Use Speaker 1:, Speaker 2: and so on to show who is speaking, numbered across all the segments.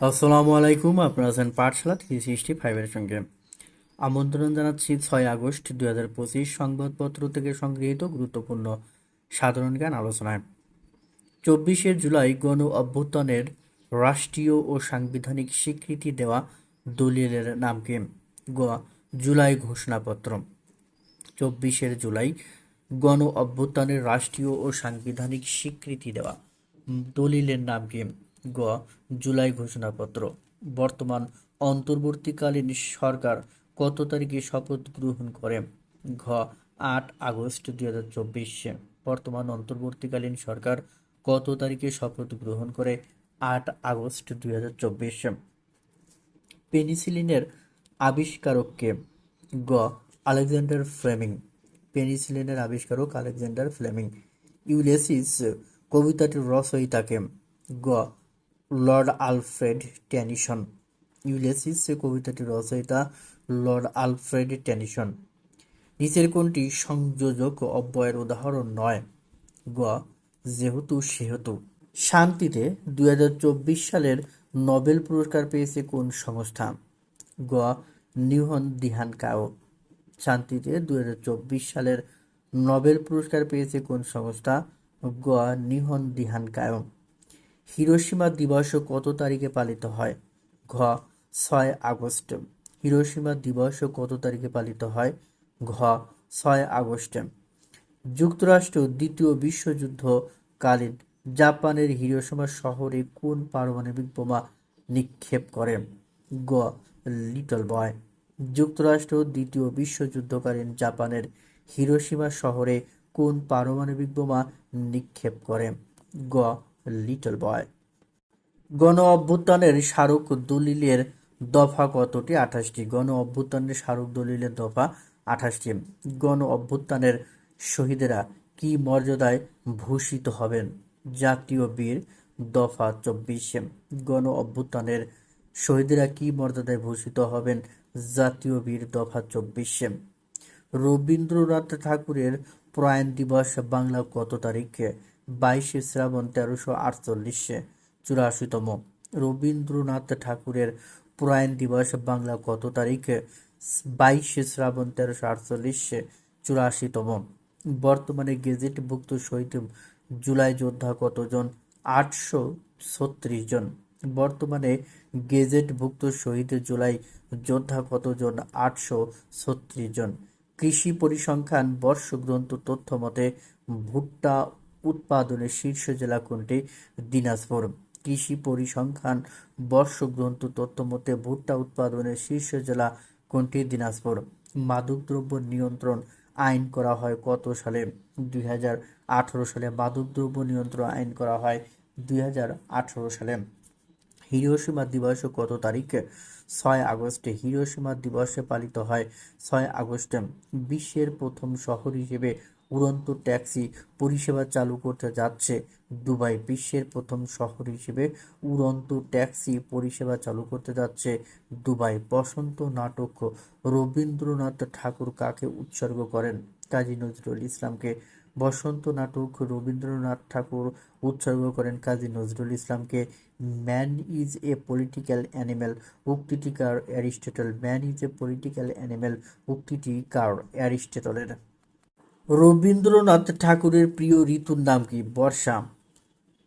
Speaker 1: আসসালামু আলাইকুম, আপনারা আছেন পাঠশালা থ্রি সিক্সটি ফাইভের সঙ্গে। আমন্ত্রণ জানাচ্ছি ছয় আগস্ট দুই হাজার পঁচিশ সংবাদপত্র থেকে সংগৃহীত গুরুত্বপূর্ণ সাধারণ জ্ঞান আলোচনায়। চব্বিশে জুলাই গণ অভ্যুত্থানের রাষ্ট্রীয় ও সাংবিধানিক স্বীকৃতি দেওয়া দলিলের নামকে গ জুলাই ঘোষণাপত্র। চব্বিশের জুলাই গণ অভ্যুত্থানের রাষ্ট্রীয় ও সাংবিধানিক স্বীকৃতি দেওয়া দলিলের নাম কি গ, জুলাই ঘোষণাপত্র। বর্তমান অন্তর্বর্তীকালীন সরকার কত তারিখে শপথ গ্রহণ করে? ঘ, আট আগস্ট দুই হাজার চব্বিশে। বর্তমান অন্তর্বর্তীকালীন সরকার কত তারিখে শপথ গ্রহণ করে? আট আগস্ট দুই হাজার চব্বিশে। পেনিসিলিনের আবিষ্কারককে গ, আলেকজান্ডার ফ্লেমিং। পেনিসিলিনের আবিষ্কারক আলেকজান্ডার ফ্লেমিং। ইউলেসিস কবিতাটির রচয়িতাকে গ লর্ড আলফ্রেড টেনিসন ইউলেসিস কবিতাটির রচয়িতা লর্ড আলফ্রেড টেনিসন নিচের কোনটি সংযোজক অব্যয়ের উদাহরণ নয়। গ, যেহেতু সেহেতু। শান্তিতে দুই হাজার চব্বিশ সালের নোবেল পুরস্কার পেয়েছে কোন সংস্থা? গ, নিউহন দিহান কাও শান্তিতে দুই হাজার চব্বিশ সালের নোবেল পুরস্কার পেয়েছে কোন সংস্থা? গ নিহন দিহান কায়ম হিরোশিমা দিবস কত তারিখে পালিত হয়? ঘ, ছয় আগস্ট। হিরোশিমা দিবস কত তারিখে পালিত হয়? ঘ, ছয় আগস্ট। যুক্তরাষ্ট্র দ্বিতীয় বিশ্বযুদ্ধকালীন জাপানের হিরোশিমা শহরে কোন পারমাণবিক বোমা নিক্ষেপ করে? গ, লিটল বয়। যুক্তরাষ্ট্র দ্বিতীয় বিশ্বযুদ্ধকালীন জাপানের হিরোশিমা শহরে কোন পারমাণবিক বোমা নিক্ষেপ করে? গ লিটল বয়। গণ অভ্যুত্থানের স্মারক দলিলের দফা কতটি? আঠাশটি। গণ অভ্যুত্থানের স্মারক দলিলের দফা আঠাশটি। গণ অভ্যুত্থানের শহীদেরা কি মর্যাদায় ভূষিত হবেন? জাতীয় বীর দফা চব্বিশে। গণ অভ্যুত্থানের শহীদেরা কি মর্যাদায় ভূষিত হবেন? জাতীয় বীর দফা চব্বিশে। রবীন্দ্রনাথ ঠাকুরের প্রয়াণ দিবস বাংলা কত তারিখে? বাইশে শ্রাবণ তেরোশো আটচল্লিশে চুরাশিতম। রবীন্দ্রনাথ ঠাকুরের প্রয়াণ দিবস বাংলা কত তারিখে? বাইশে শ্রাবণ তেরোশো আটচল্লিশে চুরাশিতম। বর্তমানে গেজেটভুক্ত শহীদ জুলাই যোদ্ধা কতজন? আটশো ছত্রিশ জন। বর্তমানে গেজেটভুক্ত শহীদ জুলাই যোদ্ধা কতজন? আটশো ছত্রিশ জন। কৃষি পরিসংখ্যান, বর্ষগ্রন্থ তথ্য মতে ভুট্টা উৎপাদনের শীর্ষ জেলা কোনটি? দিনাজপুর। কৃষি পরিসংখ্যান বর্ষগ্রন্থ তথ্য মতে ভুট্টা উৎপাদনের শীর্ষ জেলা কোনটি? দিনাজপুর। মাদকদ্রব্য নিয়ন্ত্রণ আইন করা হয় কত সালে? দুই হাজার আঠারো সালে মাদকদ্রব্য নিয়ন্ত্রণ আইন করা হয় দুই হাজার আঠারো সালে। হিরোশিমা দিবস কত তারিখে? ছয় আগস্টে। হিরোশিমা দিবসে পালিত হয় ছয় আগস্টে। বিশ্বের প্রথম শহর হিসেবে উড়ন্ত ট্যাক্সি পরিষেবা চালু করতে যাচ্ছে। দুবাই বিশ্বের প্রথম শহর হিসেবে উড়ন্ত ট্যাক্সি পরিষেবা চালু করতে যাচ্ছে। দুবাই বসন্ত নাটক রবীন্দ্রনাথ ঠাকুর কাকে উৎসর্গ করেন? কাজী নজরুল ইসলামকে বসন্ত নাটক রবীন্দ্রনাথ ঠাকুর উৎসর্গ করেন কাজী নজরুল ইসলামকে। Man is a political animal উক্তিটি কার? Aristotle. Man is a political animal উক্তিটি কার? অ্যারিস্টটলের। রবীন্দ্রনাথ ঠাকুরের প্রিয় ঋতুর নাম কি? বর্ষা।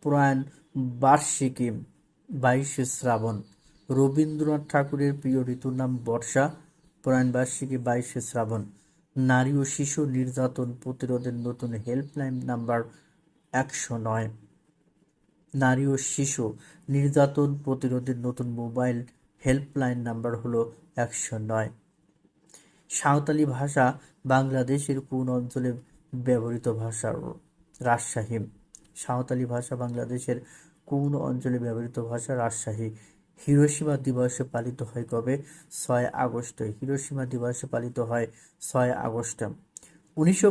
Speaker 1: প্রয়াণ বার্ষিকী, বাইশে শ্রাবণ। রবীন্দ্রনাথ ঠাকুরের প্রিয় ঋতুর নাম বর্ষা। প্রয়াণ বার্ষিকী, বাইশে শ্রাবণ। নারী ও শিশু নির্যাতন প্রতিরোধের নতুন হেল্পলাইন নাম্বার একশো নয়। নারী ও শিশু নির্যাতন প্রতিরোধের নতুন মোবাইল হেল্পলাইন নাম্বার হলো একশো নয়। সাঁওতালি ভাষা বাংলাদেশের কোন অঞ্চলে ব্যবহৃত ভাষা রাজশাহী। সাঁওতালি ভাষা বাংলাদেশের কোন অঞ্চলে ব্যবহৃত ভাষা রাজশাহী। হিরোশিমা দিবসে পালিত হয় কবে? ছয় আগস্ট। হিরোশিমা দিবসে পালিত হয় ছয় আগস্ট। উনিশশো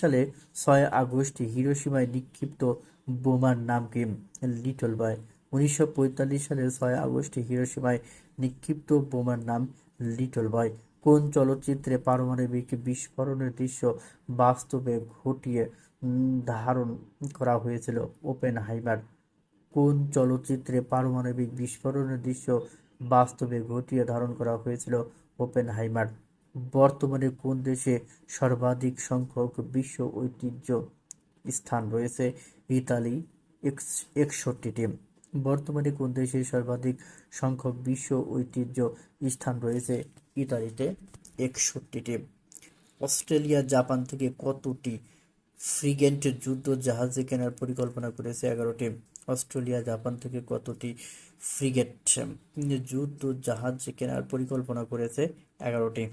Speaker 1: সালে ছয় আগস্ট হিরোশিমায় নিক্ষিপ্ত বোমার নাম কি? Little boy. উনিশশো সালের ছয় আগস্ট হিরোশিমায় নিক্ষিপ্ত বোমার নাম লিটল বয়। কোন চলচ্চিত্রে পারমাণবিক বিস্ফোরণের দৃশ্য বাস্তবে ঘটিয়ে ধারণ করা হয়েছিল? ওপেন হাইমার কোন চলচ্চিত্রে পারমাণবিক বিস্ফোরণের দৃশ্য বাস্তবে ঘটিয়ে ধারণ করা হয়েছিল? ওপেন হাইমার বর্তমানে কোন দেশে সর্বাধিক সংখ্যক বিশ্ব ঐতিহ্য স্থান রয়েছে? ইতালি একষট্টিটি। বর্তমানে কোন দেশে সর্বাধিক সংখ্যক বিশ্ব ঐতিহ্য স্থান রয়েছে? ইতালিতে একষট্টিটি, অস্ট্রেলিয়া, জাপান থেকে কতটি ফ্রিগেন্ট যুদ্ধ জাহাজে কেনার পরিকল্পনা করেছে? এগারোটি, অস্ট্রেলিয়া, জাপান থেকে কতটি ফ্রিগেট যুদ্ধ জাহাজ কেনার পরিকল্পনা করেছে? এগারোটি,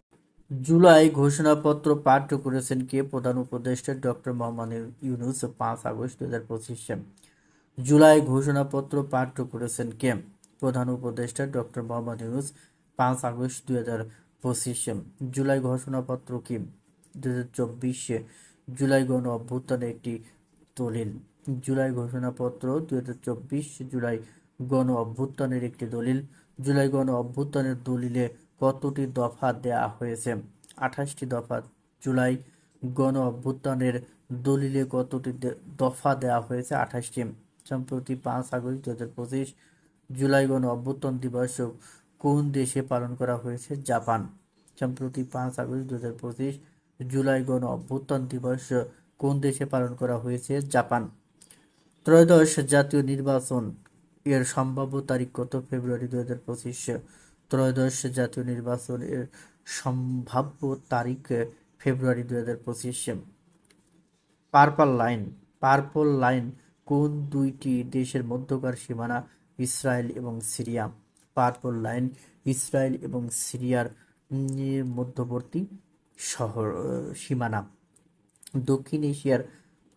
Speaker 1: জুলাই ঘোষণাপত্র পাঠ করেছেন কে? প্রধান উপদেষ্টা ডক্টর মোহাম্মদ ইউনুস, পাঁচ আগস্ট দু হাজার পঁচিশে। জুলাই ঘোষণাপত্র পাঠ করেছেন কে? প্রধান উপদেষ্টা ডক্টর মোহাম্মদ ইউনুস, পাঁচ আগস্ট দুই হাজার পঁচিশে। জুলাই ঘোষণাপত্র কি? দু হাজার চব্বিশে জুলাই গণ অভ্যুত্থানে একটি দলিল। জুলাই ঘোষণাপত্র দুই হাজার চব্বিশ জুলাই গণ অভ্যুত্থানের একটি দলিল। জুলাই গণ অভ্যুত্থানের দলিলে কতটি দফা দেয়া হয়েছে? আঠাশটি দফা। জুলাই গণ অভ্যুত্থানের দলিলে কতটি দফা দেওয়া হয়েছে? আঠাশটি। সম্প্রতি পাঁচ আগস্ট দু হাজার পঁচিশ জুলাই গণ অভ্যুত্থান দিবস কোন দেশে পালন করা হয়েছে? জাপান। সম্প্রতি পাঁচ আগস্ট দু হাজার পঁচিশ জুলাই গণ অভ্যুত্থান দিবস কোন দেশে পালন করা হয়েছে? জাপান। ত্রয়োদশ জাতীয় নির্বাচন। এর সম্ভাব্য তারিখ কত? ফেব্রুয়ারি দু হাজার পঁচিশ। ত্রয়োদশ জাতীয় নির্বাচন। এর সম্ভাব্য তারিখ ফেব্রুয়ারি দু হাজার পঁচিশ। Purple line. পার্পল লাইন কোন দুইটি দেশের মধ্যকার সীমানা ইসরায়েল এবং সিরিয়া? পার্পল লাইন, ইসরায়েল এবং সিরিয়ার মধ্যবর্তী শহর সীমানা। দক্ষিণ এশিয়ার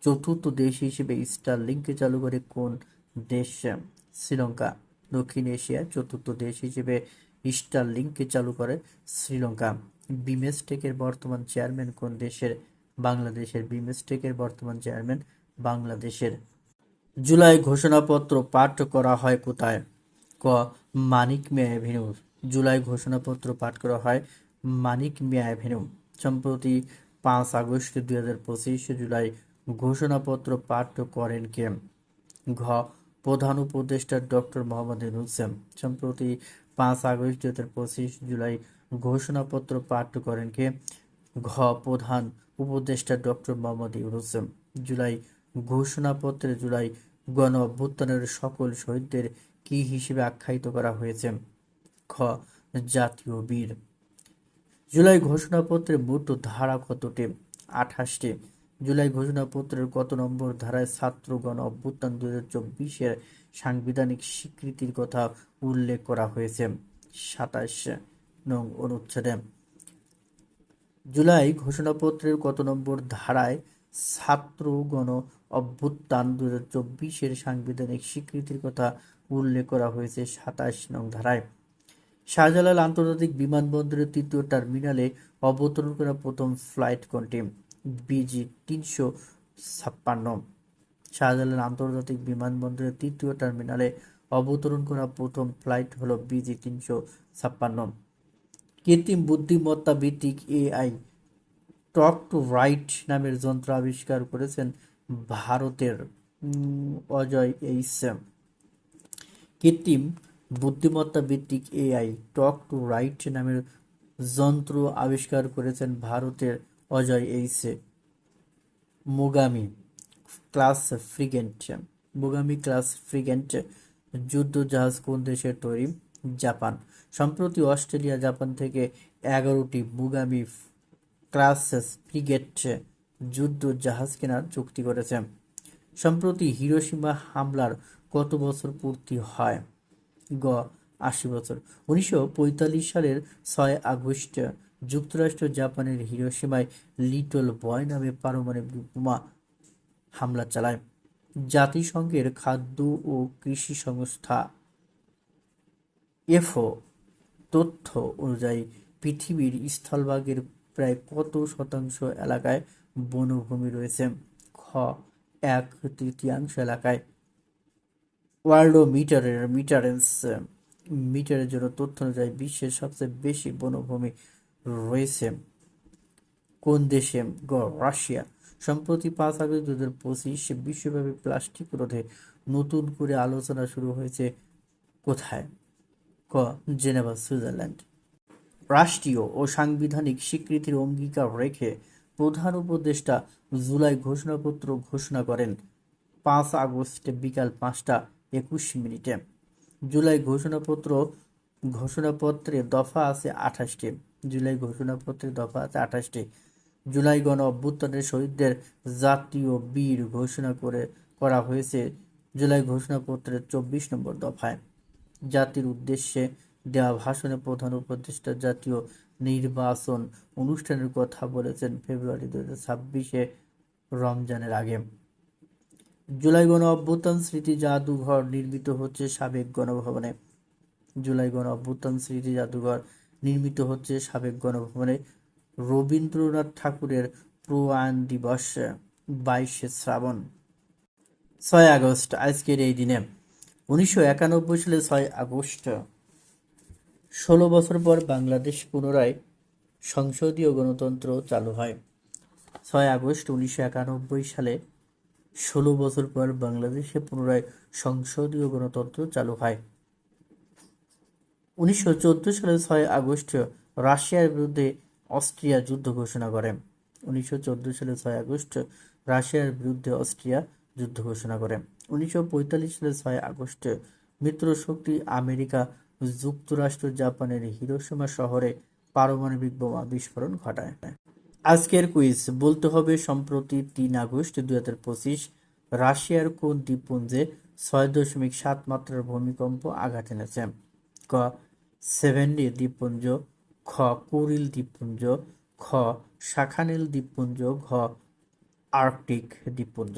Speaker 1: চতুর্থ দেশ হিসেবে স্টার লিঙ্কে চালু করে কোন দেশ? শ্রীলঙ্কা। দক্ষিণ এশিয়ার চতুর্থ দেশ হিসেবে স্টার লিঙ্কে চালু করে শ্রীলঙ্কা। বিমেস্টেকের বর্তমান চেয়ারম্যান কোন দেশের? বাংলাদেশের বিমেস্টেকের বর্তমান চেয়ারম্যান বাংলাদেশের। জুলাই ঘোষণাপত্র পাঠ করা হয় কোথায়? ক, মানিক মিয়া অ্যাভিনিউ। জুলাই ঘোষণাপত্র পাঠ করা হয় মানিক মিয়া অ্যাভিনিউ। সম্প্রতি পাঁচ আগস্ট দুই হাজার পঁচিশ জুলাই ঘোষণাপত্র পাঠ করেন কে? ঘ, প্রধান উপদেষ্টা ডক্টর মোহাম্মদ ইউনুস সম্প্রতি পাঁচ আগস্ট দুই হাজার পঁচিশ জুলাই ঘোষণাপত্র পাঠ করেন কে? ঘ, প্রধান উপদেষ্টা ডক্টর মোহাম্মদ ইউনুস জুলাই ঘোষণাপত্রে জুলাই গণ অভ্যুত্থানের সকল শহীদদের কি হিসেবে আখ্যায়িত করা হয়েছে? খ. জাতীয় বীর। জুলাই ঘোষণাপত্রে মোট ধারা কতটি? আঠাশটি। জুলাই ঘোষণাপত্রের কত নম্বর ধারায় ছাত্র গণ অভ্যুত্থান দু চব্বিশের সাংবিধানিক স্বীকৃতির কথা উল্লেখ করা হয়েছে? সাতাশ নং অনুচ্ছেদে। জুলাই ঘোষণাপত্রের কত নম্বর ধারায় ছাত্র গণ অভ্যুত্থান দু হাজার চব্বিশের সাংবিধানিক স্বীকৃতির কথা উল্লেখ করা হয়েছে সাতাশ নং ধারায়। শাহজালাল আন্তর্জাতিক বিমানবন্দরের তৃতীয় টার্মিনালে অবতরণ করা প্রথম ফ্লাইট কোনটি? বিজি তিনশো ছাপ্পান্ন। শাহজালাল আন্তর্জাতিক বিমানবন্দরের তৃতীয় টার্মিনালে অবতরণ করা প্রথম ফ্লাইট হলো বিজি তিনশো ছাপ্পান্ন। কৃত্রিম বুদ্ধিমত্তা ভিত্তিক এআই টক টু রাইট নামের যন্ত্র আবিষ্কার করেছেন ভারতের অজয় এইস কৃত্রিম বুদ্ধিমত্তা ভিত্তিক এআই, টক টু রাইট নামের যন্ত্র আবিষ্কার করেছেন ভারতের Ajay এইসে। Mogami class frigate, Mogami class frigate যুদ্ধ জাহাজ কোন দেশের তৈরি? জাপান। সম্প্রতি অস্ট্রেলিয়া, জাপান থেকে এগারোটি মুগামি ক্লাস ফ্রিগেট যুদ্ধ জাহাজ কেনার চুক্তি করেছে। সম্প্রতি হিরোশিমা হামলার কত বছর পূর্তি হয়? গ, আশি বছর। উনিশশো পঁয়তাল্লিশ সালের ছয় আগস্ট যুক্তরাষ্ট্র জাপানের হিরোশিমায় লিটল বয় নামে পারমাণবিক বোমা হামলা চালায়। জাতিসংঘের খাদ্য ও কৃষি সংস্থা এফও তথ্য অনুযায়ী পৃথিবীর স্থলভাগের প্রায় কত শতাংশ এলাকায় বনভূমি রয়েছে? খ, এক তৃতীয়াংশ এলাকায়। ওয়ার্ল্ড মিটারের মিটারেন্স, মিটারের জন্য তথ্য অনুযায়ী বিশ্বের সবচেয়ে বেশি বনভূমি রয়েছে। কোন দেশে? গ, রাশিয়া। সম্প্রতি পাঁচ আগস্ট দু হাজার পঁচিশ বিশ্বব্যাপী প্লাস্টিক রোধে নতুন করে আলোচনা শুরু হয়েছে। কোথায়? ক, জেনেভা, সুইজারল্যান্ড। রাষ্ট্রীয় ও সাংবিধানিক স্বীকৃতির অঙ্গীকার রেখে প্রধান উপদেষ্টা জুলাই ঘোষণাপত্র ঘোষণা করেন। পাঁচ আগস্ট বিকাল পাঁচটা একুশ মিনিটে। জুলাই ঘোষণাপত্র ঘোষণাপত্রে দফা আছে আঠাশটি। জুলাই ঘোষণাপত্রে দফা আছে আঠাশটি। জুলাই গণ অভ্যুত্থানের শহীদদের জাতীয় বীর ঘোষণা করে, করা হয়েছে জুলাই ঘোষণাপত্রের চব্বিশ নম্বর দফায়। জাতির উদ্দেশ্যে দেওয়া ভাষণে প্রধান উপদেষ্টা জাতীয় নির্বাচন অনুষ্ঠানের কথা বলেছেন ফেব্রুয়ারি দু হাজার ছাব্বিশে রমজানের আগে। জুলাই গণ অভ্যুত্থান স্মৃতি জাদুঘর নির্মিত হচ্ছে সাবেক গণভবনে। জুলাই গণ অভ্যুত্থান স্মৃতি জাদুঘর নির্মিত হচ্ছে সাবেক গণভবনে রবীন্দ্রনাথ ঠাকুরের প্রয়াণ দিবস, বাইশে শ্রাবণ। ছয় আগস্ট, আজকের এই দিনে। উনিশশো একানব্বই সালে ছয় আগস্ট। ষোলো বছর পর বাংলাদেশ পুনরায় সংসদীয় গণতন্ত্র চালু হয়। ছয় আগস্ট উনিশশো একানব্বই সালে ষোলো বছর পর বাংলাদেশে পুনরায় সংসদীয় গণতন্ত্র চালু হয়। উনিশশো চোদ্দ সালে ছয় আগস্ট রাশিয়ার বিরুদ্ধে অস্ট্রিয়া যুদ্ধ ঘোষণা করে। উনিশশো চোদ্দ সালে ছয় আগস্ট রাশিয়ার বিরুদ্ধে অস্ট্রিয়া যুদ্ধ ঘোষণা করে। উনিশশো পঁয়তাল্লিশ সালে ছয় আগস্ট মিত্র শক্তি আমেরিকা যুক্তরাষ্ট্র, জাপানের হিরোশিমা শহরে পারমাণবিক বোমা বিস্ফোরণ ঘটায়। আজকের কুইজ, বলতে হবে সম্প্রতি তিন আগস্ট দুই হাজার পঁচিশ রাশিয়ার কোন দ্বীপপুঞ্জে ছয় দশমিক সাত মাত্রার ভূমিকম্প আঘাত এনেছে? ক সেভেন্ডি দ্বীপপুঞ্জ, খ, কুরিল দ্বীপপুঞ্জ, খ, শাখানেল দ্বীপপুঞ্জ, ঘ, আর্কটিক দ্বীপপুঞ্জ।